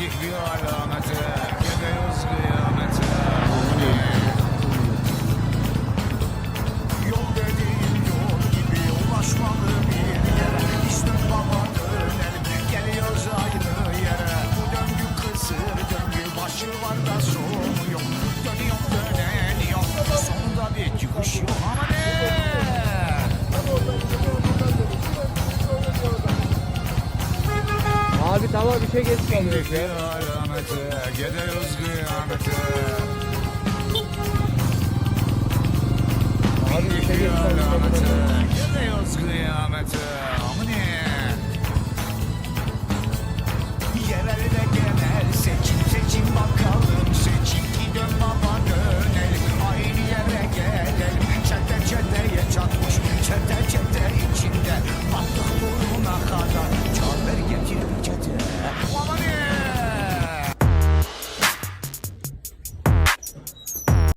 Bindik bir alamete Gidiyoruz kıyamete Yol dediğin yol gibi bir yere. İşte baba dönelim Geliyoruz aynı yere. Bu döngü kısır döngü Başı Abi tamam bir şey geç kalıyor. Gidiyoruz kıyamete Abi bir şey geç kalıyor.